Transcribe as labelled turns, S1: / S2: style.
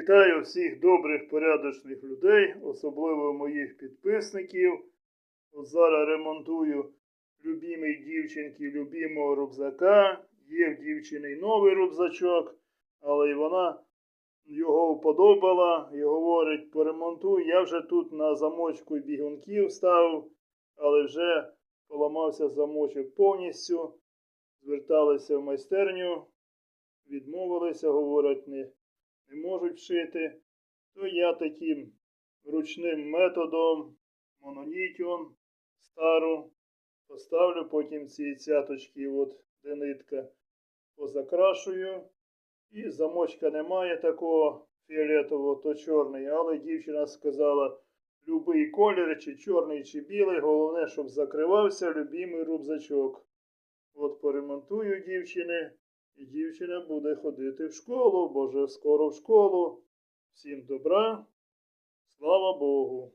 S1: Вітаю всіх добрих, порядочних людей, особливо моїх підписників. От зараз ремонтую любімій дівчинки любімого рюкзака. Є в дівчини новий рюкзачок, але й вона його вподобала і говорить, поремонтуй. Я вже тут на замочку бігунків ставив, але вже поламався замочок повністю. Зверталися в майстерню, відмовилися, говорять, не не можуть вшити, то я таким ручним методом мононітіон стару поставлю потім ці цяточки, от де нитка, позакрашую. І замочка немає такого фіолетового, то чорний, але дівчина сказала, любий колір, чи чорний, чи білий, головне, щоб закривався любимий рюкзачок. От поремонтую дівчини. І дівчина буде ходити в школу, бо вже скоро в школу. Всім добра, слава Богу.